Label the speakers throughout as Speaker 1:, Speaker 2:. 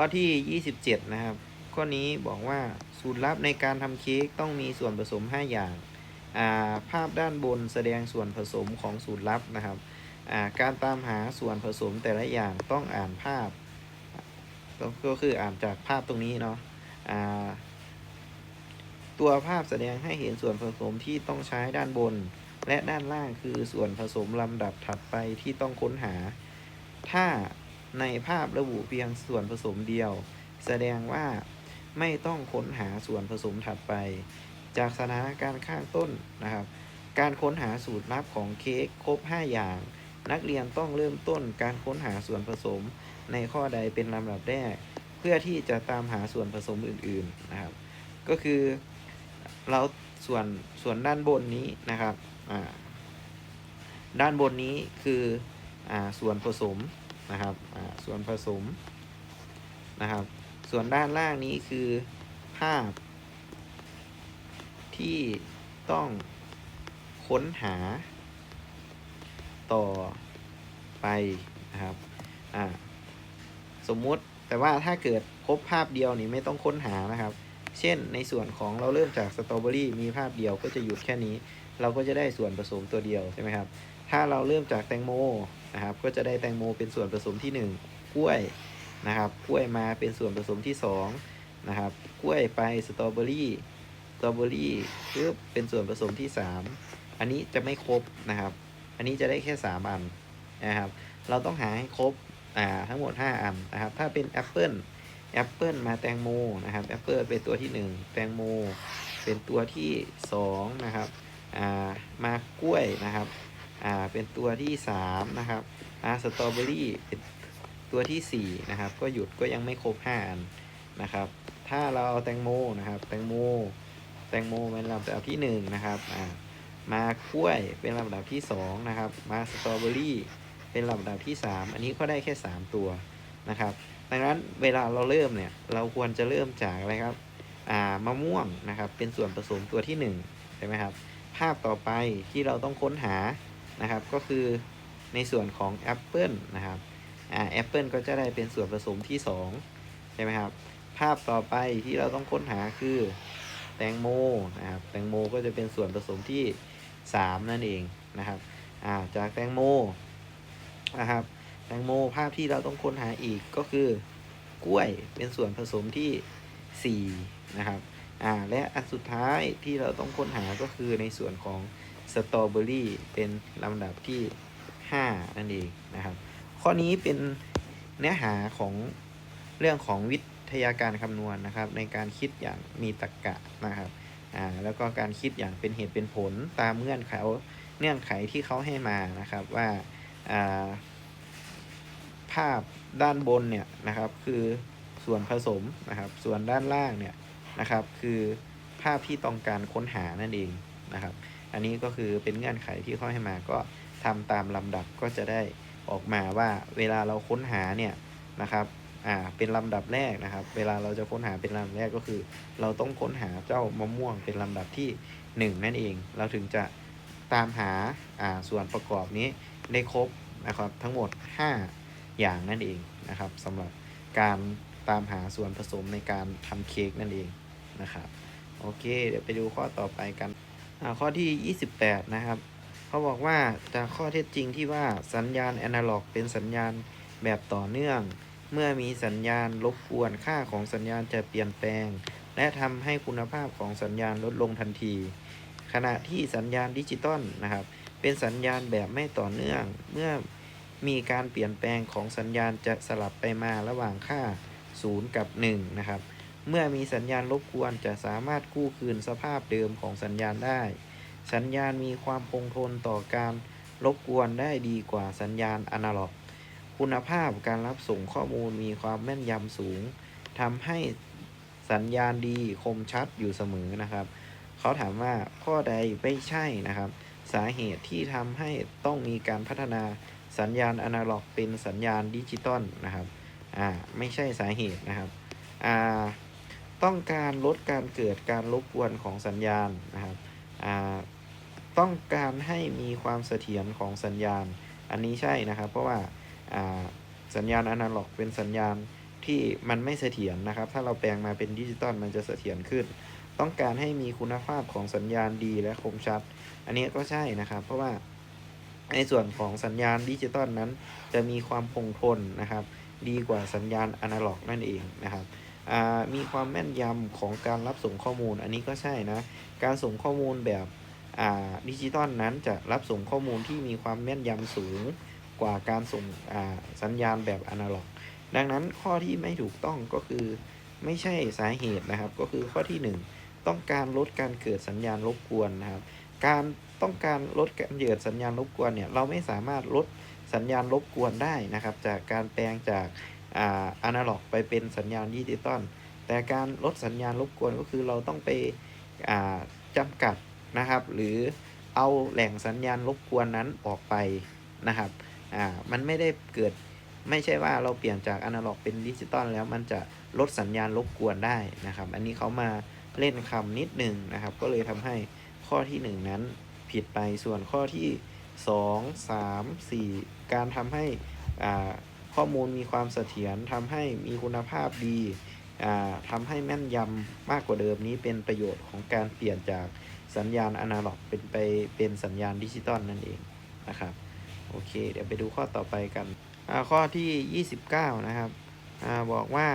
Speaker 1: ข้อที่ 27 นะครับ ข้อนี้บอกว่าสูตรลับในการทำเค้กต้องมีส่วนผสม 5 อย่างาภาพด้านบนแสดงส่วนผสมของสูตรลับนะครับาการตามหาส่วนผสมแต่ละอย่างต้องอ่านภาพ ก็คืออ่านจากภาพตรงนี้เนาะตัวภาพแสดงให้เห็นส่วนผสมที่ต้องใช้ด้านบน และด้านล่างคือส่วนผสมลำดับถัดไปที่ต้องค้นหา ถ้า ในภาพระบุเพียงส่วนผสมเดียว แสดงว่าไม่ต้องค้นหาส่วนผสมถัดไป จากสถานการณ์ข้างต้นนะครับ การค้นหาสูตรลับของเค้กครบ 5 อย่าง นักเรียนต้องเริ่มต้นการค้นหาส่วนผสมในข้อใดเป็นลำดับแรก เพื่อที่จะตามหาส่วนผสมอื่นๆนะครับ ก็คือเราส่วนส่วนด้านบนนี้นะครับอ่าด้านบนนี้คืออ่าส่วนผสม นะครับส่วนผสมนะครับ ส่วนด้านล่างนี้คือภาพ ที่ต้องค้นหา ต่อไปนะครับสมมุติแต่ว่าถ้าเกิดพบภาพเดียวนี่ไม่ต้องค้นหานะครับ เช่นในส่วนของเราเริ่มจากสตรอเบอรี่มีภาพเดียวก็จะหยุดแค่นี้ เราก็จะได้ส่วนผสมตัวเดียวใช่ไหมครับ ถ้าเราเริ่มจากแตงโม นะครับ ก็จะได้แตงโมเป็นส่วนผสมที่ 1 กล้วยนะครับกล้วยมาเป็นส่วนผสมที่2นะครับกล้วยไปสตรอเบอรี่สตรอเบอรี่ปึ๊บเป็นส่วนผสมที่ 3 อันนี้จะไม่ครบนะครับ อันนี้จะได้แค่ 3 อันนะครับ เราต้องหาให้ครบอ่าทั้งหมด 5 อันนะครับ ถ้าเป็นแอปเปิลแอปเปิลมาแตงโมนะครับแอปเปิลเป็นตัวที่ 1 แตงโม เป็นตัวที่2นะครับอ่ามากล้วยนะครับ อ่าเป็นตัวที่สามนะครับอ่าสตรอเบอรี่เป็นตัวที่สี่นะครับก็หยุดก็ยังไม่ครบห้าอันนะครับ ถ้าเราเอาแตงโมนะครับแตงโมแตงโมเป็นลำดับที่หนึ่งนะครับอ่ามากล้วยเป็นลำดับที่สองนะครับมาสตรอเบอรี่เป็นลำดับที่สามอันนี้ก็ได้แค่สามตัวนะครับ ดังนั้นเวลาเราเริ่มเนี่ยเราควรจะเริ่มจากอะไรครับอ่ามะม่วงนะครับเป็นส่วนผสมตัวที่หนึ่งใช่ไหมครับภาพต่อไปที่เราต้องค้นหา นะครับ ก็คือในส่วนของแอปเปิลนะครับอ่าแอปเปิลก็จะได้เป็นส่วนผสมที่ 2 ใช่ไหมครับ ภาพต่อไปที่เราต้องค้นหาคือแตงโมนะครับแตงโมก็จะเป็นส่วนผสมที่ 3 นั่นเองนะครับอ่าจากแตงโมนะครับแตงโมภาพที่เราต้องค้นหาอีกก็คือกล้วยเป็นส่วนผสมที่ 4 นะครับอ่าและอันสุดท้ายที่เราต้องค้นหาก็คือในส่วนของ สตรอเบอรี่เป็นลำดับที่ 5 นั่นเองนะครับ ข้อนี้เป็นเนื้อหาของเรื่องของวิทยาการคำนวณนะครับ ในการคิดอย่างมีตรรกะนะครับอ่าแล้วก็การคิดอย่างเป็นเหตุเป็นผลตามเงื่อนไขเงื่อนไขที่เขาให้มานะครับว่าอ่าภาพด้านบนเนี่ยนะครับคือส่วนผสมนะครับส่วนด้านล่างเนี่ยนะครับคือภาพที่ต้องการค้นหานั่นเองนะครับ อันนี้ก็คือเป็นเงื่อนไขที่เขาให้มาก็ทำตามลำดับก็จะได้ออกมาว่าเวลาเราค้นหาเนี่ยนะครับอ่าเป็นลำดับแรกนะครับ เวลาเราจะค้นหาเป็นลำดับแรกก็คือ เราต้องค้นหาเจ้ามะม่วงเป็นลำดับที่ 1 นั่นเอง เราถึงจะตามหาอ่าส่วนประกอบนี้ได้ครบนะครับทั้งหมด 5 อย่างนั่นเองนะครับสำหรับการตามหาส่วนผสมในการทำเค้กนั่นเองนะครับโอเค เดี๋ยวไปดูข้อต่อไปกัน ข้อที่ 28 นะครับ เขาบอกว่าจากข้อเท็จจริงที่ว่าสัญญาณแอนะล็อก เป็นสัญญาณแบบต่อเนื่อง เมื่อมีสัญญาณรบกวนค่าของสัญญาณจะเปลี่ยนแปลง และทำให้คุณภาพของสัญญาณลดลงทันที ขณะที่สัญญาณดิจิตอลนะครับ เป็นสัญญาณแบบไม่ต่อเนื่อง เมื่อมีการเปลี่ยนแปลงของสัญญาณจะสลับไปมาระหว่างค่า 0 กับ 1 นะครับ เมื่อมีสัญญาณรบกวนจะสามารถกู้คืนสภาพเดิมของสัญญาณได้ สัญญาณมีความคงทนต่อการรบกวนได้ดีกว่าสัญญาณอนาล็อก คุณภาพการรับส่งข้อมูลมีความแม่นยำสูงทำให้สัญญาณดีคมชัดอยู่เสมอนะครับ เขาถามว่าข้อใดไม่ใช่นะครับ สาเหตุที่ทำให้ต้องมีการพัฒนาสัญญาณอนาล็อก เป็นสัญญาณดิจิตอลนะครับ อ่า ไม่ใช่สาเหตุนะครับ อ่า ต้องการลดการเกิดการรบกวนของสัญญาณนะครับต้องการให้มีความเสถียรของสัญญาณ อันนี้ใช่นะครับ เพราะว่าสัญญาณอนาล็อกเป็นสัญญาณที่มันไม่เสถียรนะครับ ถ้าเราแปลงมาเป็นดิจิตอลมันจะเสถียรขึ้น ต้องการให้มีคุณภาพของสัญญาณดีและคมชัด อันนี้ก็ใช่นะครับ เพราะว่าในส่วนของสัญญาณดิจิตอลนั้น จะมีความคงทนนะครับ ดีกว่าสัญญาณอนาล็อกนั่นเองนะครับ มีความแม่นยำของการรับส่งข้อมูล อันนี้ก็ใช่นะ การส่งข้อมูลแบบดิจิตอลนั้นจะรับส่งข้อมูลที่มีความแม่นยำสูงกว่าการส่งสัญญาณแบบอนาล็อก ดังนั้นข้อที่ไม่ถูกต้องก็คือไม่ใช่สาเหตุนะครับ ก็คือข้อที่หนึ่งต้องการลดการเกิดสัญญาณรบกวนนะครับ การต้องการลดการเกิดสัญญาณรบกวนเนี่ยเราไม่สามารถลดสัญญาณรบกวนได้นะครับ จากการแปลงจาก อ่าอนาล็อกไปเป็นสัญญาณดิจิตอลแต่การลดสัญญาณรบกวนก็คือเราต้องไปอ่าจำกัดนะครับ หรือเอาแหล่งสัญญาณรบกวนนั้นออกไปนะครับอ่ามันไม่ได้เกิดไม่ใช่ว่าเราเปลี่ยนจากอนาล็อกเป็นดิจิตอลแล้วมันจะลดสัญญาณรบกวนได้นะครับ อันนี้เขามาเล่นคำนิดหนึ่งนะครับ ก็เลยทำให้ข้อที่หนึ่งนั้นผิดไปส่วนข้อที่สองสามสี่การทำให้อ่า ข้อมูลมีความเสถียรทำให้มีคุณภาพดีอ่าทำให้แม่นยำมากกว่าเดิมนี้เป็นประโยชน์ของการเปลี่ยนจากสัญญาณอนาล็อกเป็นไปเป็นสัญญาณดิจิตอลนั่นเองนะครับโอเค เดี๋ยวไปดูข้อต่อไปกัน ข้อที่ 29 นะครับอบอกว่า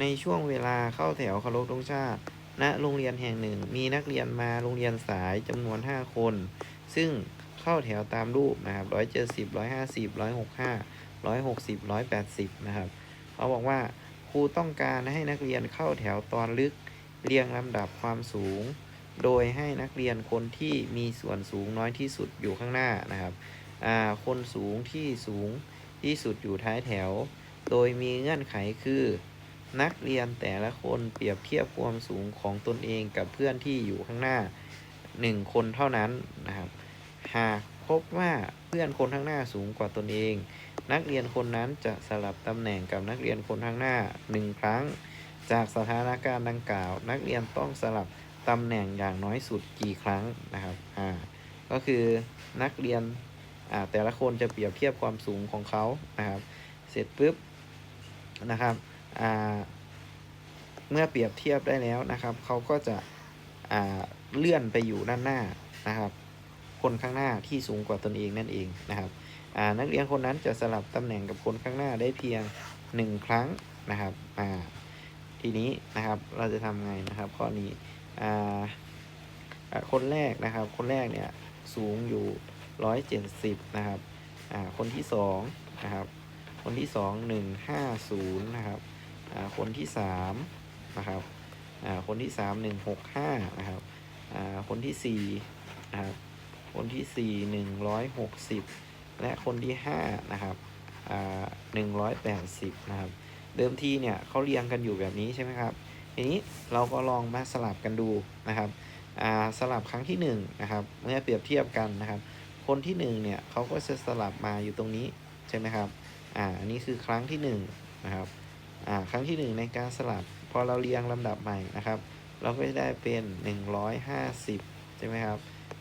Speaker 1: ในช่วงเวลาเข้าแถวเคารพธงชาติณโรงเรียนแห่งหนึ่ง มีนักเรียนมาโรงเรียนสายจำนวน 5 คน ซึ่งเข้าแถวตามรูปนะครับ170 150 165 160 180 นะครับ เขาบอกว่าครูต้องการให้นักเรียนเข้าแถวตอนลึกเรียงลำดับความสูง โดยให้นักเรียนคนที่มีส่วนสูงน้อยที่สุดอยู่ข้างหน้านะครับคนสูงที่สูงที่สุดอยู่ท้ายแถว โดยมีเงื่อนไขคือ นักเรียนแต่ละคนเปรียบเทียบความสูงของตนเองกับเพื่อนที่อยู่ข้างหน้า 1 คนเท่านั้นนะครับ หากพบว่าเพื่อนคนข้างหน้าสูงกว่าตนเอง นักเรียนคนนั้นจะสลับตำแหน่งกับนักเรียนคนข้างหน้า1ครั้ง จากสถานการณ์ดังกล่าว นักเรียนต้องสลับตำแหน่งอย่างน้อยสุดกี่ครั้งนะครับอ่าก็คือนักเรียนอ่าแต่ละคนจะเปรียบเทียบความสูงของเขานะครับ เสร็จปุ๊บนะครับอ่าเมื่อเปรียบเทียบได้แล้วนะครับ เขาก็จะอ่าเลื่อนไปอยู่ด้านหน้านะครับ คนข้างหน้าที่สูงกว่าตนเองนั่นเองนะครับ นักเรียนคนนั้นจะสลับตำแหน่งกับคนข้างหน้าได้เพียง 1 ครั้งนะครับทีนี้นะครับเราจะทำไงนะครับข้อนี้คนแรกนะครับ คนแรกเนี่ยสูงอยู่ 170 นะครับคนที่2นะครับคนที่ 2 150 นะครับคนที่3นะครับอ่าคนที่ 3 165 นะครับคนที่4นะครับคนที่ 4 160 และคนที่ห้านะครับอ่าหนึ่งร้อยแปดสิบนะครับ เดิมทีเนี่ยเขาเรียงกันอยู่แบบนี้ใช่ไหมครับ ทีนี้เราก็ลองมาสลับกันดูนะครับอ่าสลับครั้งที่หนึ่งนะครับ เมื่อเปรียบเทียบกันนะครับ คนที่หนึ่งเนี่ยเขาก็จะสลับมาอยู่ตรงนี้ใช่ไหมครับ อ่า อันนี้คือครั้งที่หนึ่งนะครับ อ่า ครั้งที่หนึ่งในการสลับ พอเราเรียงลำดับใหม่นะครับ เราก็จะได้เป็นหนึ่งร้อยห้าสิบใช่ไหมครับ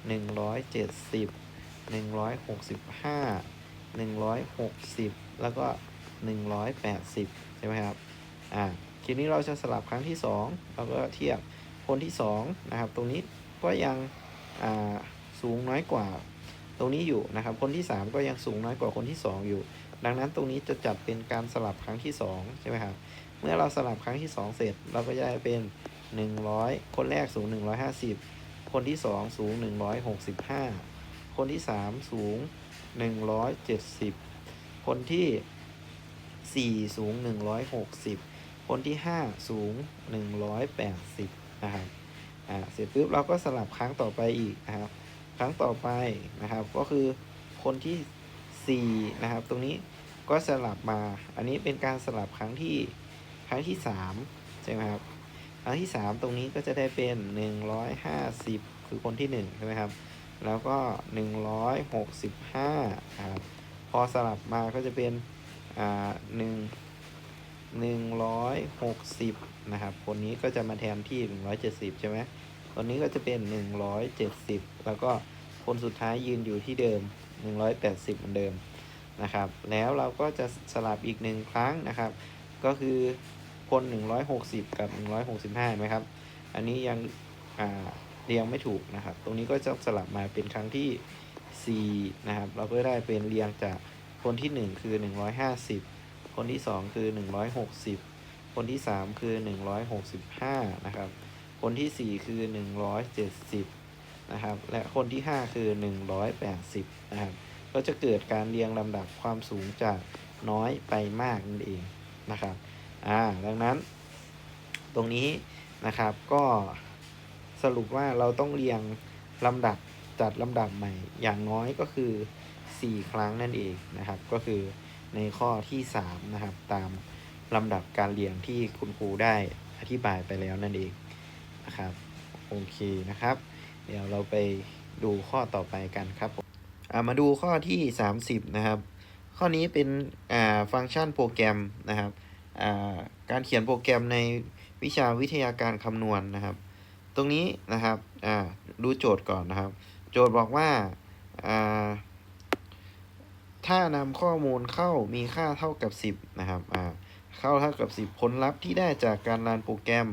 Speaker 1: ห นึ่งร้อยเจ็ดสิบหนึ่งร้อยหกสิบห้าหนึ่งร้อยหกสิบแล้วก็หนึ่งร้อยแปดสิบใช่ไหมครับ อ่าทีนี้เราจะสลับครั้งที่สองเราก็เทียบคนที่สองนะครับ ตรงนี้ก็ยังอ่าสูงน้อยกว่าตรงนี้อยู่นะครับ คนที่ 3 ก็ยังสูงน้อยกว่าคนที่ 2 อยู่ ดังนั้นตรงนี้จะจัดเป็นการสลับครั้งที่ 2 ใช่ไหมครับ เมื่อเราสลับครั้งที่ 2 เสร็จ เราก็จะได้เป็น 100 คนแรกสูง 150 คนที่ 2 สูง 165 คนที่3สูง170คนที่4สูง160คนที่5สูง180นะครับอ่าเสร็จปุ๊บเราก็สลับครั้งต่อไปอีกนะครับ ครั้งต่อไปนะครับ ก็คือคนที่4นะครับ ตรงนี้ก็สลับมา อันนี้เป็นการสลับครั้งที่ครั้งที่3ใช่ไหมครับ ครั้งที่3ตรงนี้ก็จะได้เป็น150คือคนที่1ใช่ไหมครับ แล้วก็ 165ครับพอสลับมาก็จะเป็นอ่าหนึ่งหนึ่งร้อยหกสิบนะครับ คนนี้ก็จะมาแทนที่170ใช่ไหมตัวนี้ก็จะเป็น170แล้วก็คนสุดท้ายยืนอยู่ที่เดิม180เหมือนเดิมนะครับ แล้วเราก็จะสลับอีกหนึ่งครั้งนะครับ ก็คือคนหนึ่งร้อยหกสิบกับหนึ่งร้อยหกสิบห้าไหมครับ อันนี้ยังอ่า เรียงไม่ถูกนะครับ ตรงนี้ก็จะสลับมาเป็นครั้งที่สี่นะครับ เราก็ได้เป็นเรียงจากคนที่หนึ่งคือหนึ่งร้อยห้าสิบคนที่สองคือหนึ่งร้อยหกสิบคนที่สามคือหนึ่งร้อยหกสิบห้านะครับ คนที่สี่คือหนึ่งร้อยเจ็ดสิบนะครับ และคนที่ห้าคือหนึ่งร้อยแปดสิบนะครับ ก็จะเกิดการเรียงลำดับความสูงจากน้อยไปมากนั่นเองนะครับ อ่า ดังนั้น ตรงนี้นะครับก็ สรุปว่าเราต้องเรียงลำดับจัดลำดับใหม่ อย่างน้อยก็คือ 4 ครั้งนั่นเองนะครับ ก็คือในข้อที่ 3 นะครับ ตามลำดับการเรียงที่คุณครูได้อธิบายไปแล้วนั่นเองนะครับโอเคนะครับ เดี๋ยวเราไปดูข้อต่อไปกันครับผมามาดูข้อที่ 30 นะครับ ข้อนี้เป็นฟังก์ชันโปรแกรมนะครับาการเขียนโปรแกรมในวิชาวิทยาการคำนวณนะครับ ตรงนี้นะครับอ่าดูโจทย์ก่อนนะครับ โจทย์บอกว่าอ่าถ้านำข้อมูลเข้ามีค่าเท่ากับ 10 นะครับอ่าเข้าเท่ากับ 10 ผลลัพธ์ที่ได้จากการรันโปรแกรม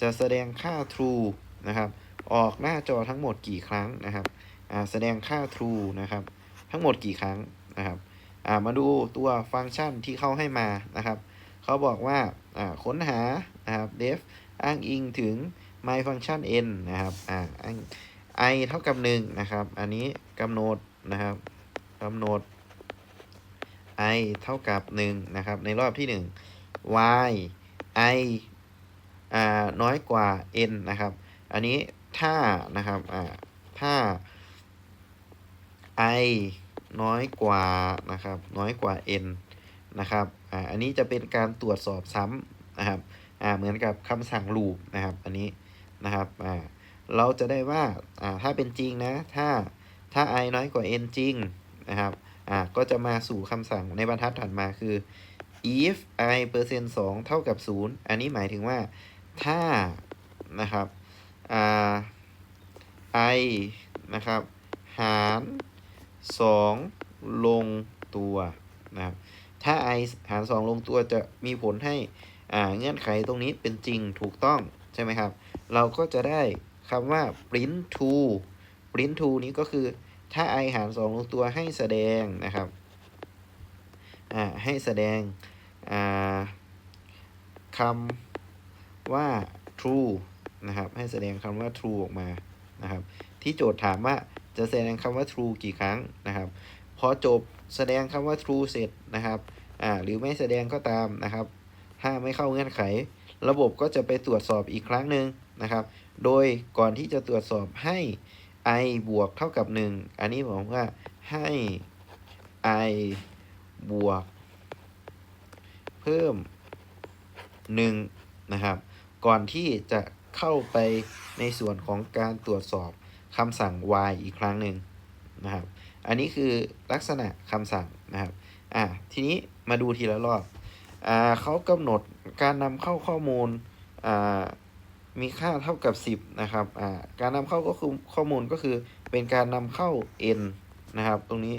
Speaker 1: จะแสดงค่า true นะครับ ออกหน้าจอทั้งหมดกี่ครั้งนะครับอ่าแสดงค่า true นะครับ ทั้งหมดกี่ครั้งนะครับอ่ามาดูตัวฟังก์ชันที่เขาให้มานะครับ เขาบอกว่าอ่าค้นหานะครับ def อ้างอิงถึง my function n นะครับ อ่า i เท่ากับ1นะครับ อันนี้กำหนดนะครับกำหนด i เท่ากับ1นะครับ ในรอบที่1 y i อ่า น้อยกว่า n นะครับ อันนี้ถ้านะครับ อ่า ถ้า i น้อยกว่านะครับ น้อยกว่า n นะครับ อ่า อันนี้จะเป็นการตรวจสอบซ้ำนะครับ อ่า เหมือนกับคำสั่ง loop นะครับ อันนี้ นะครับอ่าเราจะได้ว่าอ่าถ้าเป็นจริงนะ ถ้าถ้า i น้อยกว่า n จริงนะครับอ่าก็จะมาสู่คำสั่งในบรรทัดถัดมาคือ if i เปอร์เซ็นต์2เท่ากับ 0 อันนี้หมายถึงว่าถ้านะครับอ่า i นะครับ หาร 2 ลงตัวนะครับถ้า i หาร 2 ลงตัวจะมีผลให้อ่าเงื่อนไขตรงนี้เป็นจริงถูกต้องใช่ไหมครับ เราก็จะได้คำว่า print to print to นี้ก็คือถ้า i หาร 2 ลงตัวให้แสดงนะครับ อ่า ให้แสดง อ่าคำว่า true นะครับ ให้แสดงคำว่า true ออกมานะครับ ที่โจทย์ถามว่าจะแสดงคำว่า true กี่ครั้งนะครับ พอจบแสดงคำว่า true เสร็จนะครับ อ่า หรือไม่แสดงก็ตามนะครับ ถ้าไม่เข้าเงื่อนไข ระบบก็จะไปตรวจสอบอีกครั้งหนึ่ง นะครับ โดยก่อนที่จะตรวจสอบให้ i บวกเท่ากับ 1 อันนี้ผมว่าให้ i บวก เพิ่ม 1 นะครับ ก่อนที่จะเข้าไปในส่วนของการตรวจสอบคำสั่ง y อีกครั้งหนึ่งนะครับ อันนี้คือลักษณะคำสั่งนะครับ อ่า ทีนี้มาดูทีละรอบ อ่าเขากำหนดการนำเข้าข้อมูล อ่า มีค่าเท่ากับ 10 นะครับอ่าการนำเข้าก็คือข้อมูลก็คือเป็นการนำเข้า n นะครับ ตรงนี้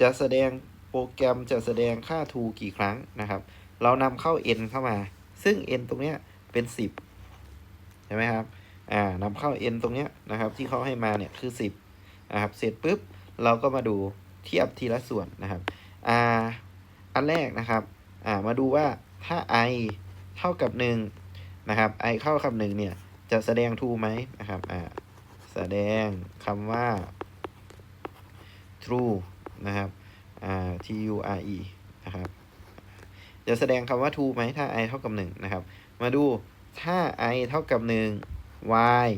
Speaker 1: จะแสดงโปรแกรมจะแสดงค่า to กี่ครั้งนะครับ เรานำเข้า n เข้ามา ซึ่ง n ตรงเนี้ยเป็น 10 ใช่ไหมครับอ่านำเข้า n ตรงเนี้ยนะครับ ที่เขาให้มาเนี่ยคือ 10นะครับเสร็จปุ๊บเราก็มาดูเทียบทีละส่วนนะครับอ่าอันแรกนะครับอ่ามาดูว่าถ้า i เท่ากับ 1 นะครับ i เข้าคำหนึ่งเนี่ย จะแสดง true ไหมนะครับอ่าแสดงคำว่า true นะครับอ่า t u r e นะครับ จะแสดงคำว่า true ไหมถ้า i เท่ากับ1นะครับ มาดูถ้า i เท่ากับ1 y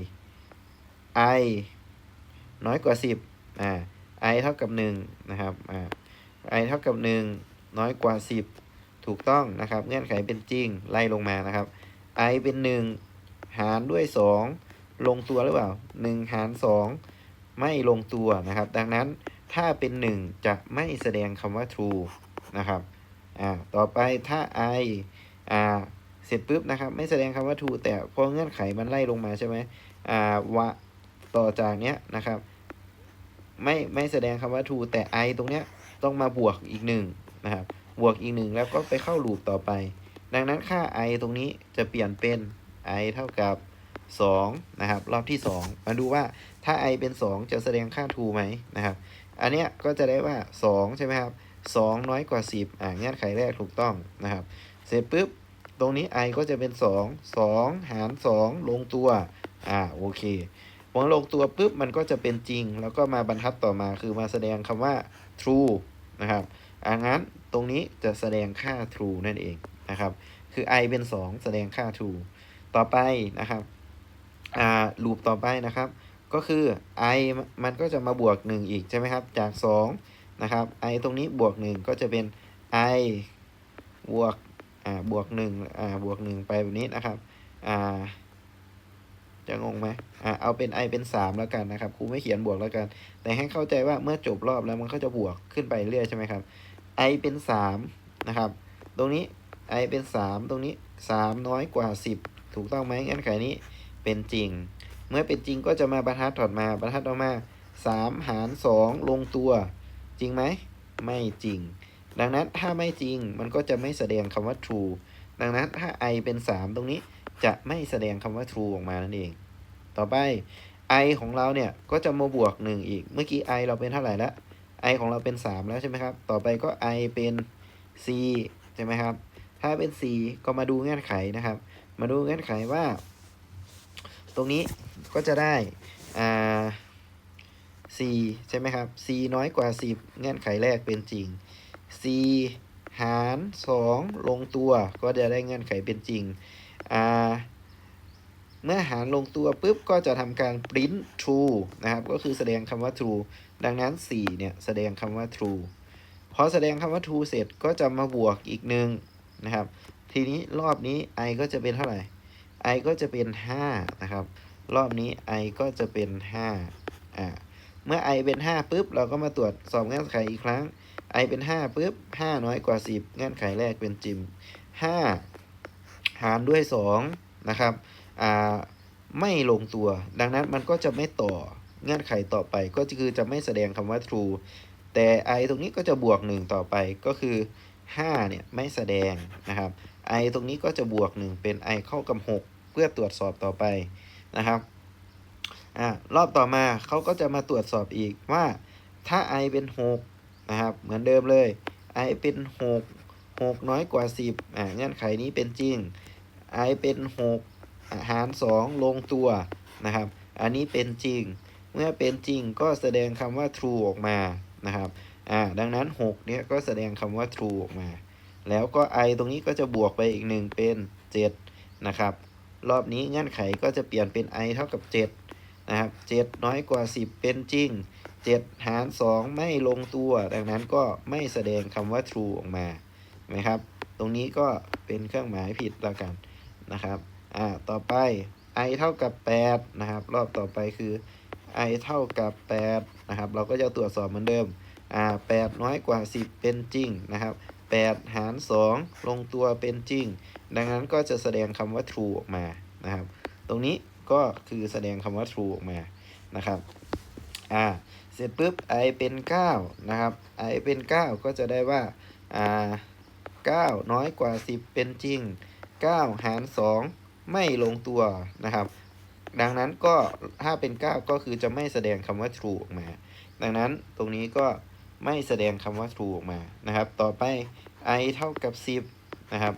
Speaker 1: i น้อยกว่า10อ่า i เท่ากับ1นะครับอ่า i เท่ากับ1น้อยกว่า10ถูกต้องนะครับ เงื่อนไขเป็นจริง ไล่ลงมานะครับ i เป็น 1 หารด้วย 2 ลงตัวหรือเปล่า 1 หาร 2 ไม่ลงตัวนะครับ ดังนั้นถ้าเป็น 1 จะไม่แสดงคำว่า true นะครับอ่าต่อไปถ้า i อ่าเสร็จปุ๊บนะครับ ไม่แสดงคำว่า true แต่พอเงื่อนไขมันไล่ลงมาใช่ไหมอ่าวะต่อจากเนี้ยนะครับ ไม่ไม่แสดงคำว่า true แต่ i ตรงเนี้ยต้องมาบวกอีกหนึ่งนะครับบวกอีกหนึ่งแล้วก็ไปเข้าลูปต่อไป ดังนั้นค่า i ตรงนี้จะเปลี่ยนเป็น i เท่ากับ 2 นะครับ รอบที่ 2 มาดูว่าถ้า i เป็น 2 จะแสดงค่า true ไหมนะครับ อันเนี้ยก็จะได้ว่า 2 ใช่ไหมครับ 2 น้อยกว่า 10 อ่าเงื่อนไขแรกถูกต้องนะครับ เสร็จปุ๊บ ตรงนี้ i ก็จะเป็น 2 2 หาร 2 ลงตัว อ่า โอเคพอลงตัวปุ๊บ มันก็จะเป็นจริง แล้วก็มาบรรทัดต่อมาคือมาแสดงคำว่า true นะครับอ่างั้นตรงนี้จะแสดงค่า true นั่นเอง นะครับ คือ i เป็น 2 แสดงค่า true ต่อไปนะครับอ่าลูปต่อไปนะครับ ก็คือ i มันก็จะมาบวก 1 อีกใช่ไหมครับ จาก 2 นะครับ i ตรงนี้บวก 1 ก็จะเป็น i บวกอ่าบวก1อ่าบวก 1 ไปแบบนี้นะครับอ่าจะงงไหมอ่าเอาเป็น i เป็น 3 แล้วกันนะครับ ครูไม่เขียนบวกแล้วกัน แต่ให้เข้าใจว่าเมื่อจบรอบแล้วมันก็จะบวกขึ้นไปเรื่อยใช่ไหมครับ i เป็น 3 นะครับ ตรงนี้ i เป็น 3 ตรงนี้ 3 น้อยกว่า 10 ถูกต้องไหมเงื่อนไขนี้เป็นจริง เมื่อเป็นจริงก็จะมาบรรทัดถอดมาบรรทัดออกมา 3 หาร 2 ลงตัว จริงไหม ไม่จริง ดังนั้นถ้าไม่จริงมันก็จะไม่แสดงคำว่า true ดังนั้นถ้า i เป็น 3 ตรงนี้จะไม่แสดงคำว่า true ออกมานั่นเอง ต่อไป i ของเราเนี่ยก็จะมาบวก 1 อีก เมื่อกี้ i เราเป็นเท่าไหร่แล้ว i ของเราเป็น 3 แล้วใช่ไหมครับ ต่อไปก็ i เป็น c ใช่ไหมครับ ถ้าเป็น c ก็มาดูเงื่อนไขนะครับ มาดูเงื่อนไขว่า ตรงนี้ก็จะได้อ่า c ใช่ไหมครับ c น้อยกว่า 10 เงื่อนไขแรกเป็นจริง c หาร 2 ลงตัวก็จะได้เงื่อนไขเป็นจริงอ่าเมื่อหารลงตัวปุ๊บก็จะทำการ print true นะครับ ก็คือแสดงคำว่า true ดังนั้น 4 เนี่ย แสดงคำว่า true พอแสดงคำว่า true เสร็จก็จะมาบวกอีกหนึ่ง นะครับ ทีนี้รอบนี้ i ก็จะเป็นเท่าไหร่ i ก็จะเป็น 5 นะครับ รอบนี้ i ก็จะเป็น 5 อ่า เมื่อ i เป็น 5ปุ๊บ เราก็มาตรวจสอบเงื่อนไขอีกครั้ง i เป็น 5ปุ๊บ 5 น้อยกว่า 10 เงื่อนไขแรกเป็นจริง5หารด้วย 2 นะครับ อ่า ไม่ลงตัว ดังนั้นมันก็จะไม่ต่อเงื่อนไขต่อไปก็คือจะไม่แสดงคำว่า true แต่ i ตรงนี้ก็จะบวก 1 ต่อไปก็คือ 5เนี่ยไม่แสดงนะครับ i ตรงนี้ก็จะบวก 1 เป็น i เข้ากับ 6 เพื่อตรวจสอบต่อไปนะครับอ่ารอบต่อมาเขาก็จะมาตรวจสอบอีกว่าถ้า i เป็น 6 นะครับ เหมือนเดิมเลย i เป็น 6 6 น้อยกว่า 10อ่าเงื่อนไขนี้เป็นจริง i เป็น 6 หาร 2 ลงตัวนะครับ อันนี้เป็นจริง เมื่อเป็นจริงก็แสดงคำว่า true ออกมานะครับ อ่าดังนั้น6เนี่ยก็แสดงคำว่า true ออกมา แล้วก็ i ตรงนี้ก็จะบวกไปอีก 1 เป็น 7 นะครับ รอบนี้เงื่อนไขก็จะเปลี่ยนเป็น i เท่ากับ 7 นะครับ 7 น้อยกว่า 10 เป็นจริง 7 หาร 2 ไม่ลงตัว ดังนั้นก็ไม่แสดงคำว่า true ออกมานะครับ ตรงนี้ก็เป็นเครื่องหมายผิดแล้วกันนะครับอ่าต่อไป i เท่ากับ 8 นะครับ รอบต่อไปคือ i เท่ากับ 8 นะครับ เราก็จะตรวจสอบเหมือนเดิม อ่า8น้อยกว่า 10 เป็นจริงนะครับ 8 หาร 2 ลงตัวเป็นจริง ดังนั้นก็จะแสดงคำว่า true ออกมานะครับ ตรงนี้ก็คือแสดงคำว่า true ออกมานะครับอ่าเสร็จปุ๊บ i เป็น 9 นะครับ i เป็น 9 ก็จะได้ว่าอ่า9 น้อยกว่า 10 เป็นจริง 9 หาร 2 ไม่ลงตัวนะครับ ดังนั้นก็ถ้าเป็น 9 ก็คือจะไม่แสดงคำว่า true ออกมา ดังนั้นตรงนี้ก็ ไม่แสดงคำว่า true ออกมานะครับ ต่อไป i เท่ากับ 10 นะครับ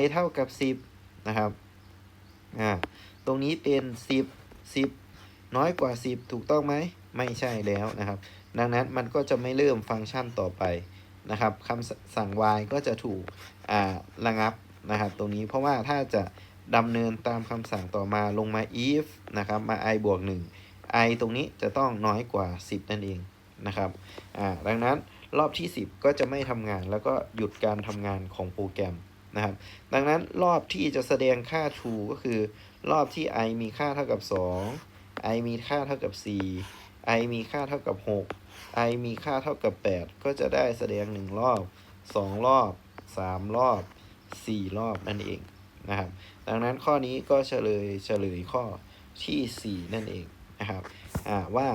Speaker 1: i เท่ากับ 10 นะครับอ่าตรงนี้เป็น 10 10 น้อยกว่า 10 ถูกต้องไหม ไม่ใช่แล้วนะครับ ดังนั้นมันก็จะไม่เริ่มฟังก์ชันต่อไปนะครับคำสั่ง y ก็จะถูกอ่าระงับนะครับ ตรงนี้เพราะว่าถ้าจะดำเนินตามคำสั่งต่อมาลงมา if นะครับ มา i บวก 1 i ตรงนี้จะต้องน้อยกว่า 10 นั่นเอง นะครับอ่าดังนั้นรอบที่ 10 ก็จะไม่ทำงานแล้วก็หยุดการทำงานของโปรแกรมนะครับ ดังนั้นรอบที่จะแสดงค่า true ก็คือ รอบที่ i มีค่าเท่ากับ 2 i มีค่าเท่ากับ 4 i มีค่าเท่ากับ 6 i มีค่าเท่ากับ 8 ก็จะได้แสดง 1 รอบ 2 รอบ 3 รอบ 4 รอบนั่นเองนะครับ ดังนั้นข้อนี้ก็เฉลยเฉลยข้อที่ 4 นั่นเองนะครับอ่าว่า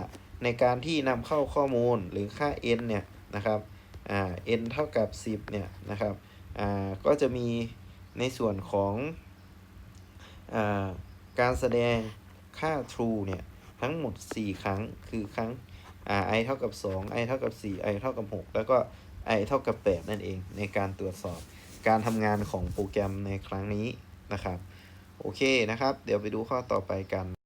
Speaker 1: ในการที่นำเข้าข้อมูลหรือค่า n เนี่ยนะครับอ่า n เท่ากับ 10เนี่ยนะครับอ่าก็จะมีในส่วนของอ่าการแสดงค่า true เนี่ยทั้งหมด 4 ครั้งคือครั้งอ่า i เท่ากับ 2 i เท่ากับ 4 i เท่ากับ 6 แล้วก็ i เท่ากับ 8 นั่นเอง ในการตรวจสอบการทำงานของโปรแกรมในครั้งนี้นะครับ โอเคนะครับ เดี๋ยวไปดูข้อต่อไปกัน